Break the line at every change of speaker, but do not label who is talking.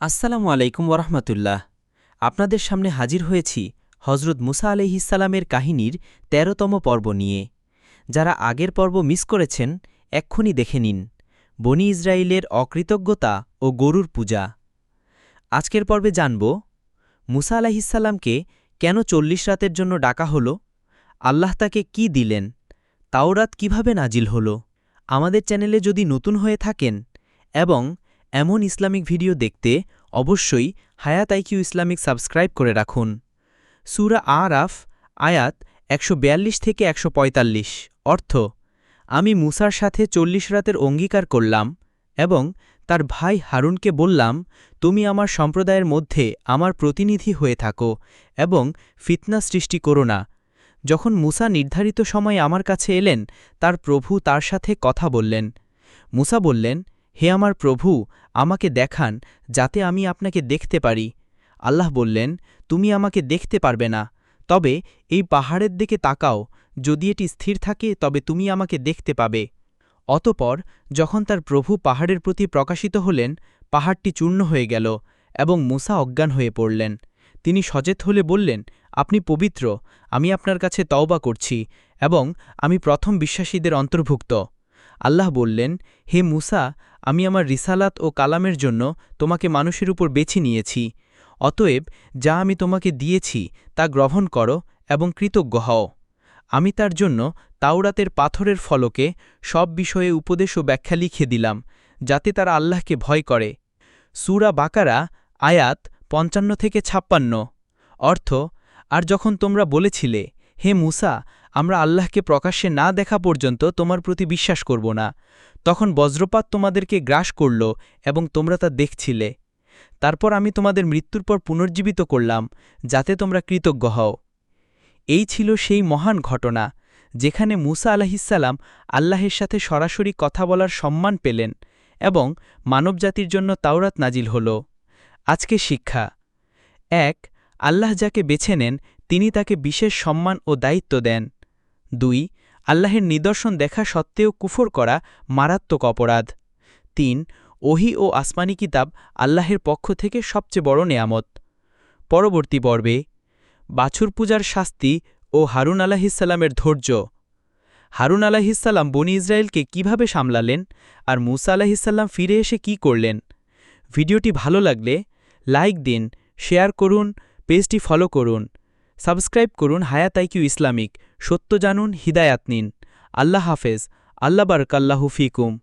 আসসালামু আলাইকুম ওরহমতুল্লাহ আপনাদের সামনে হাজির হয়েছি হজরত মুসা আলহিসাল্লামের কাহিনীর তেরোতম পর্ব নিয়ে। যারা আগের পর্ব মিস করেছেন, এক্ষুনি দেখে নিন। বনি ইসরায়েলের অকৃতজ্ঞতা ও গরুর পূজা। আজকের পর্বে জানব, মুসা আলাহিসাল্লামকে কেন চল্লিশ রাতের জন্য ডাকা হল? আল্লাহ তাকে কি দিলেন? তাওরাত কীভাবে নাজিল হল? আমাদের চ্যানেলে যদি নতুন হয়ে থাকেন এবং এমন ইসলামিক ভিডিও দেখতে অবশ্যই হায়াত আইকিউ ইসলামিক সাবস্ক্রাইব করে রাখুন। সুরা আরাফ, আয়াত একশো থেকে একশো পঁয়তাল্লিশ। অর্থ, আমি মুসার সাথে চল্লিশ রাতের অঙ্গীকার করলাম এবং তার ভাই হারুনকে বললাম, তুমি আমার সম্প্রদায়ের মধ্যে আমার প্রতিনিধি হয়ে থাকো এবং ফিতনা সৃষ্টি করো না। যখন মুসা নির্ধারিত সময়ে আমার কাছে এলেন, তার প্রভু তার সাথে কথা বললেন। মুসা বললেন হে আমার প্রভু, আমাকে দেখান, যাতে আমি আপনাকে দেখতে পারি। আল্লাহ বললেন, তুমি আমাকে দেখতে পারবে না। তবে এই পাহাড়ের দিকে তাকাও, যদি এটি স্থির থাকে, তবে তুমি আমাকে দেখতে পাবে। অতপর, যখন তার প্রভু পাহাড়ের প্রতি প্রকাশিত হলেন, পাহাড়টি চূর্ণ হয়ে গেল এবং মুসা অজ্ঞান হয়ে পড়লেন। তিনি সচেত হলে বললেন, আপনি পবিত্র, আমি আপনার কাছে তওবা করছি এবং আমি প্রথম বিশ্বাসীদের অন্তর্ভুক্ত। আল্লাহ বললেন, হে মুসা, আমি আমার রিসালাত ও কালামের জন্য তোমাকে মানুষের উপর বেছে নিয়েছি। অতএব যা আমি তোমাকে দিয়েছি, তা গ্রহণ করো এবং কৃতজ্ঞ হও। আমি তার জন্য তাওরাতের পাথরের ফলকে সব বিষয়ে উপদেশ ও ব্যাখ্যা লিখে দিলাম, যাতে তারা আল্লাহকে ভয় করে। সুরা বাকারা, আয়াত পঞ্চান্ন থেকে ছাপ্পান্ন। অর্থ, আর যখন তোমরা বলেছিলে, হে মুসা আমরা আল্লাহকে প্রকাশ্যে না দেখা পর্যন্ত তোমার প্রতি বিশ্বাস করব না। তখন বজ্রপাত তোমাদেরকে গ্রাস করল এবং তোমরা তা দেখছিলে। তারপর আমি তোমাদের মৃত্যুর পর পুনর্জীবিত করলাম, যাতে তোমরা কৃতজ্ঞ হও। এই ছিল সেই মহান ঘটনা, যেখানে মুসা আলাহিসাল্লাম আল্লাহের সাথে সরাসরি কথা বলার সম্মান পেলেন এবং মানবজাতির জন্য তাওরাত নাজিল হল। আজকে শিক্ষা। এক, আল্লাহ যাকে বেছে নেন, তিনি তাকে বিশেষ সম্মান ও দায়িত্ব দেন। দুই, আল্লাহের নিদর্শন দেখা সত্ত্বেও কুফর করা মারাত্মক অপরাধ। তিন, ওহি ও আসমানি কিতাব আল্লাহের পক্ষ থেকে সবচেয়ে বড় নেয়ামত। পরবর্তী পর্বে, বাছুর পূজার শাস্তি ও হারুন আলাহিসাল্লামের ধৈর্য। হারুন আলাহিসাল্লাম বনি ইসরায়েলকে কীভাবে সামলালেন আর মুসা আলাহিসাল্লাম ফিরে এসে কি করলেন? ভিডিওটি ভালো লাগলে লাইক দিন, শেয়ার করুন, পেজটি ফলো করুন, সাবস্ক্রাইব করুন হায়াত আইকিউ ইসলামিক। সত্য জানুন হিদায়াত নিন। আল্লাহ হাফেজ। আল্লাহ বারকাল্লাহু ফিকুম।